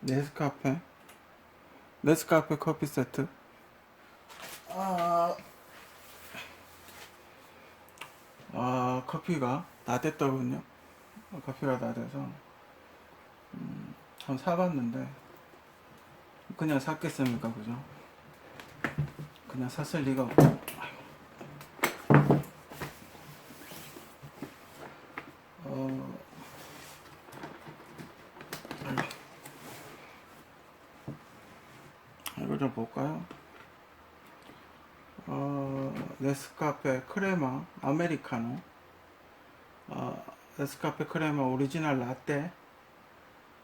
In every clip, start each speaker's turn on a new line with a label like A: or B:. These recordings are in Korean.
A: 네스카페? 네스카페 커피 세트? 아, 아 커피가 어, 커피가 다 돼서. 음, 한번 사봤는데 그냥 샀겠습니까 그죠? 그냥 샀을 리가 없고. 좀 볼까요? 어, 네스카페 크레마 아메리카노. 어, 네스카페 크레마 오리지널 라떼.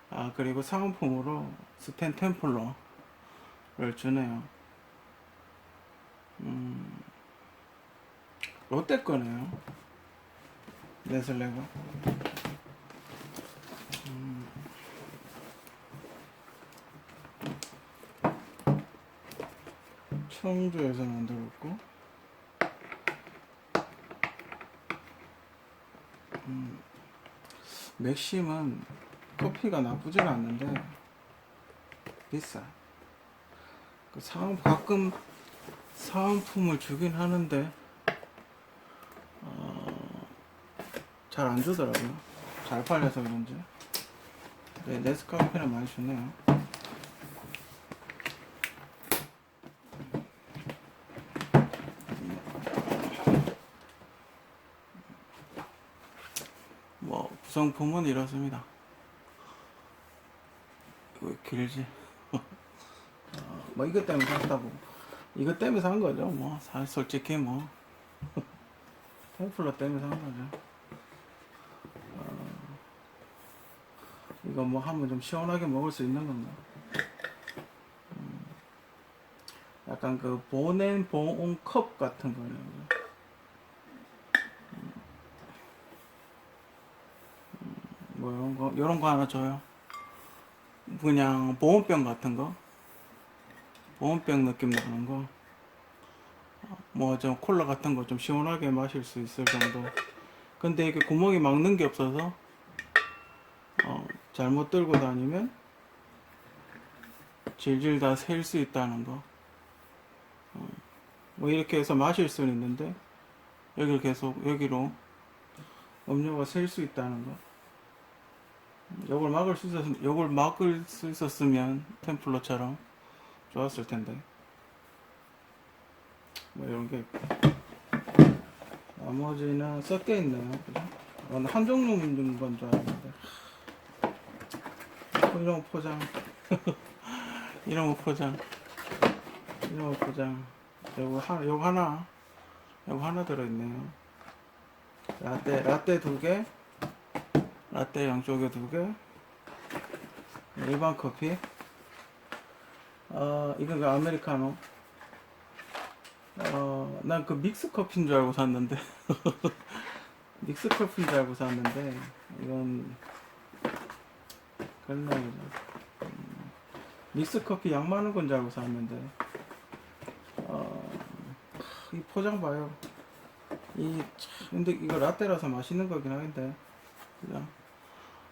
A: 아, 그리고 사은품으로 스텐 템플러를 주네요. 음, 롯데 거네요. 네슬레가 청주에서 만들었고. 음, 맥심은 커피가 나쁘진 않는데 비싸. 그 사은 가끔 사은품을 주긴 하는데 어, 잘 안 주더라고요. 잘 팔려서 그런지. 네, 네스카페는 많이 주네요 뭐 구성품은 이렇습니다. 왜 길지? 어, 뭐 이것 때문에 샀다고. 이것 때문에 산 거죠. 뭐 사- 솔직히 뭐 템플러 때문에 산 거죠. 어, 이거 뭐 하면 좀 시원하게 먹을 수 있는 건가? 음, 약간 그 보냉 보온 컵 같은 거예요. 뭐 이런 거 이런 거 하나 줘요. 그냥 보온병 같은 거, 보온병 느낌 나는 거. 뭐 좀 콜라 같은 거 좀 시원하게 마실 수 있을 정도. 근데 이게 구멍이 막는 게 없어서 어, 잘못 들고 다니면 질질 다 셀 수 있다는 거. 어, 뭐 이렇게 해서 마실 수는 있는데 여기를 계속 여기로 음료가 셀 수 있다는 거. 요걸 막을 수 있었 요걸 막을 수 있었으면 템플러처럼 좋았을 텐데. 뭐 이런 게 있고. 나머지는 섞여 있네요. 그죠? 어, 한 종류 있는 건 줄 알았는데. 이런 거 포장. 이런 거 포장. 이런 거 포장. 요거 하나 요거 하나. 요거 하나 들어있네요. 라떼 라떼 두 개 라떼 양쪽에 두 개. 일반 커피. 어, 이건 그 아메리카노. 어, 난 그 믹스 커피인 줄 알고 샀는데. 믹스 커피인 줄 알고 샀는데, 이건, 그랬나 보죠. 음, 믹스 커피 양 많은 건 줄 알고 샀는데, 어, 이 포장 봐요. 이, 참, 근데 이거 라떼라서 맛있는 거긴 한데, 그죠?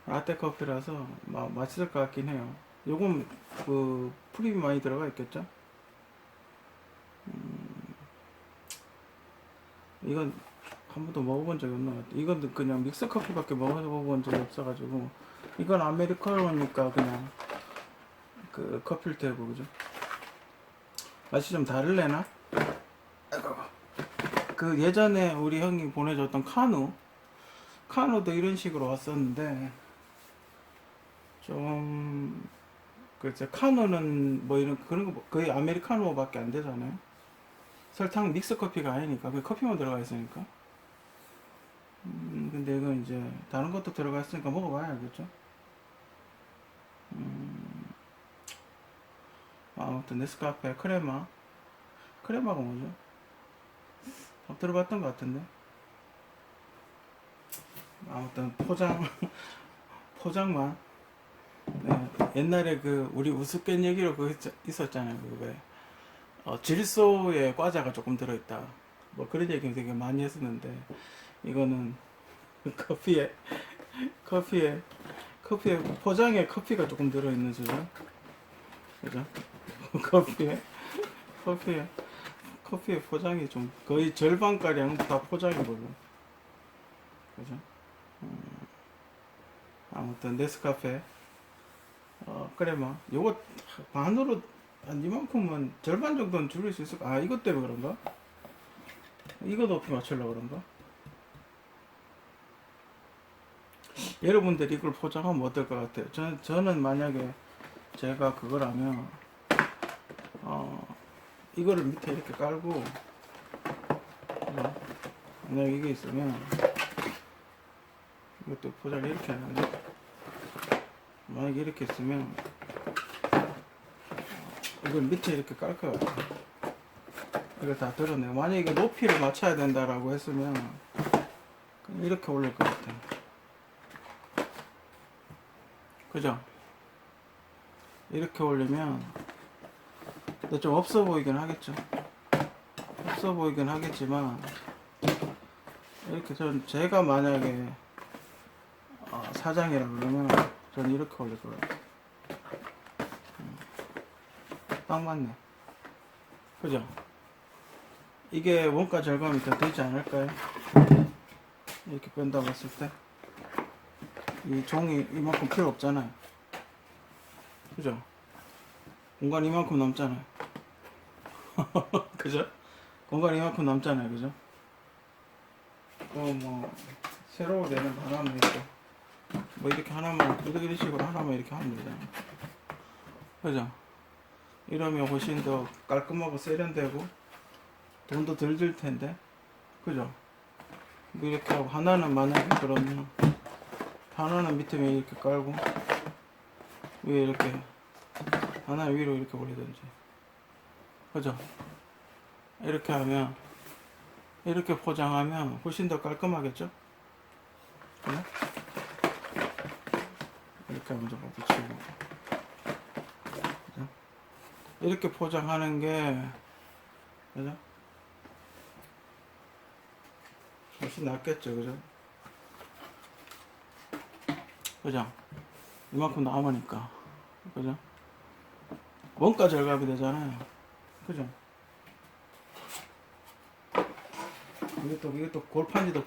A: 라떼 커피라서 마, 맛있을 것 같긴 해요. 요건 그 프림이 많이 들어가 있겠죠? 음, 이건 한 번도 먹어본 적이 없는 것 같아요. 이건 그냥 믹스 커피밖에 먹어본 적이 없어가지고 이건 아메리카노니까 그냥 그 커피를 테고 그죠? 맛이 좀 다를래나? 그 예전에 우리 형이 보내줬던 카누 카누도 이런 식으로 왔었는데 좀 그죠 카누는 뭐 이런 그런 거 뭐- 거의 아메리카노밖에 안 되잖아요. 설탕 믹스 커피가 아니니까 그 커피만 들어가 있으니까. 음 근데 이건 이제 다른 것도 들어가 있으니까 먹어봐야 알겠죠. 음 아무튼 네스카페 크레마 크레마가 뭐죠? 밥 들어봤던 것 같은데. 아무튼 포장 포장만 네, 옛날에 그 우리 우습게 얘기로 그 있- 있었잖아요 그왜 어, 질소에 과자가 조금 들어있다 뭐 그런 얘기 되게 많이 했었는데 이거는 커피에 커피에 커피에 포장에 커피가 조금 들어있는 수준. 그죠? 커피에 커피에 커피의 포장이 좀 거의 절반 가량 다 포장이 걸로. 그죠? 음, 아무튼 네스카페. 어 그래 뭐 요거 반으로 한 이만큼은 절반 정도는 줄일 수 있을까? 아 이것 때문에 그런가? 이거 높이 맞추려고 그런가? 여러분들이 이걸 포장하면 어떨 것 같아요? 저는, 저는 만약에 제가 그거라면, 어, 이거를 밑에 이렇게 깔고, 어, 만약 이게 있으면, 이것도 포장을 이렇게 하는데, 만약에 이렇게 있으면, 이걸 밑에 이렇게 깔 거예요. 이걸 다 드러내요. 만약에 이게 높이를 맞춰야 된다라고 했으면, 그냥 이렇게 올릴 것 같아요. 그죠? 이렇게 올리면 근데 좀 없어 보이긴 하겠죠. 없어 보이긴 하겠지만 이렇게 전 제가 만약에 어, 사장이라 그러면 전 이렇게 올릴 거예요. 음. 딱 맞네. 그죠? 이게 원가 절감이 더 되지 않을까요? 이렇게 뺀다고 했을 때. 이 종이 이만큼 필요 없잖아요. 그죠? 공간 이만큼 남잖아요. 그죠? 공간 이만큼 남잖아요. 그죠? 또 뭐 새로 되는 바람도 있고 뭐 이렇게 하나만 이런 식으로 하나만 이렇게 하면 되잖아요. 그죠? 이러면 훨씬 더 깔끔하고 세련되고 돈도 덜 들 텐데 그죠? 뭐 이렇게 하고 하나는 만약에 그러면 하나는 밑에 위에 이렇게 깔고 위에 이렇게 하나 위로 이렇게 올리든지 그죠? 이렇게 하면 이렇게 포장하면 훨씬 더 깔끔하겠죠? 그죠? 이렇게 먼저 붙이고? 이렇게 포장하는 게 그죠? 훨씬 낫겠죠 그죠? 그죠? 이만큼 남으니까 그죠? 원가 절감이 되잖아요 그죠? 이것도 이것도 골판지도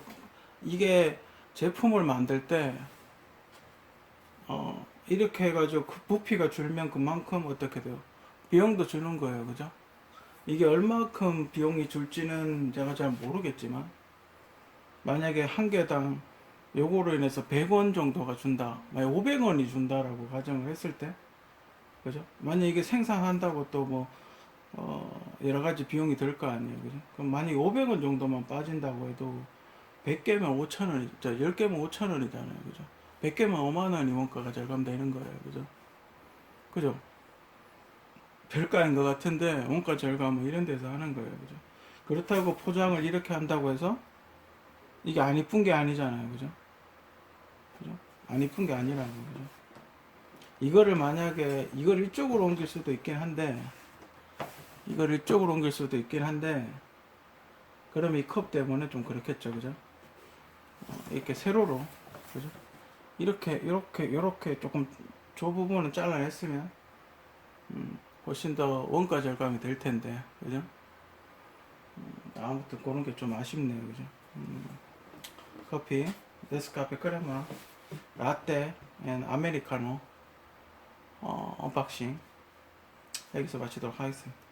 A: 이게 제품을 만들 때 어, 이렇게 해가지고 그 부피가 줄면 그만큼 어떻게 돼요? 비용도 주는 거예요, 그죠? 이게 얼마큼 비용이 줄지는 제가 잘 모르겠지만 만약에 한 개당 요거로 인해서 100원 정도가 준다, 만약 500원이 준다라고 가정을 했을 때, 그죠? 만약 이게 생산한다고 또 뭐, 어, 여러 가지 비용이 들 거 아니에요, 그죠? 그럼 만약 500원 정도만 빠진다고 해도 100개면 5천원이, 저 10개면 5천원이잖아요, 그죠? 100개면 5만원 이 원가가 절감되는 거예요, 그죠? 그죠? 별가인 것 같은데, 원가 절감은 이런 데서 하는 거예요, 그죠? 그렇다고 포장을 이렇게 한다고 해서 이게 안 이쁜 게 아니잖아요, 그죠? 그죠? 안 이쁜 게 아니라고, 그죠? 이거를 만약에, 이걸 이쪽으로 옮길 수도 있긴 한데, 이걸 이쪽으로 옮길 수도 있긴 한데, 그럼 이 컵 때문에 좀 그렇겠죠, 그죠? 어, 이렇게 세로로, 그죠? 이렇게, 이렇게, 이렇게 조금 저 부분은 잘라냈으면, 음, 훨씬 더 원가 절감이 될 텐데, 그죠? 음, 아무튼 그런 게 좀 아쉽네요, 그죠? 음, 커피, 네스카페 크레마, 라떼, 앤 아메리카노, 어, 언박싱 여기서 마치도록 하겠습니다.